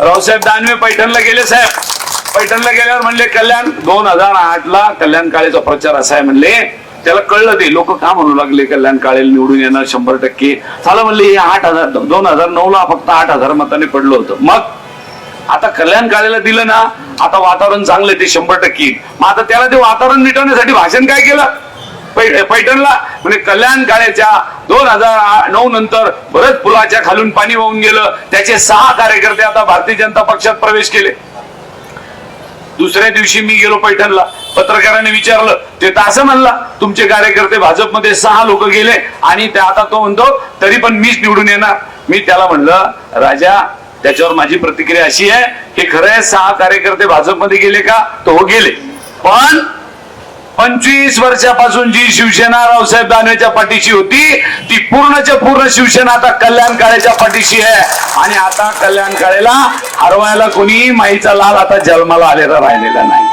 रावसाहेब दानवे पैठणला गेले साहेब. पैठणला गेल्यावर म्हणले कल्याण दोन हजार आठ ला कल्याण काळेचा प्रचार असा आहे म्हणले. त्याला कळलं ते. लोक का म्हणू लागले कल्याण काळे निवडून येणार शंभर टक्के. झालं म्हणले हे आठ हजार दोन हजार नऊ ला फक्त आठ हजार मताने पडलं होतं. मग आता कल्याण काळेला दिलं ना आता वातावरण चांगलं ते शंभर टक्के. मग आता त्याला ते वातावरण मिटवण्यासाठी भाषण काय केलं? पैठणला म्हणजे कल्याण काळेच्या दोन हजार नऊ नंतर बरंच पुलाच्या खालून पाणी वाहून गेलं. त्याचे सहा कार्यकर्ते आता भारतीय जनता पक्षात प्रवेश केले. दुसऱ्या दिवशी मी गेलो पैठणला. पत्रकाराने विचारलं ते तर असं म्हणला तुमचे कार्यकर्ते भाजपमध्ये सहा लोक गेले आणि ते आता तो म्हणतो तरी पण मीच निवडून येणार. मी त्याला म्हणलं राजा त्याच्यावर माझी प्रतिक्रिया अशी आहे की खरं आहे सहा कार्यकर्ते भाजपमध्ये गेले का? तो हो गेले. पण पंचवीस वर्षापासून जी शिवसेना रावसाहेब दानवेच्या पाठीशी होती ती पूर्णच्या पूर्ण शिवसेना आता कल्याण काळेच्या पाठीशी आहे. आणि आता कल्याण काळेला हरवायला कोणी माईचा लाल आता जन्माला आलेला राहिलेला नाही.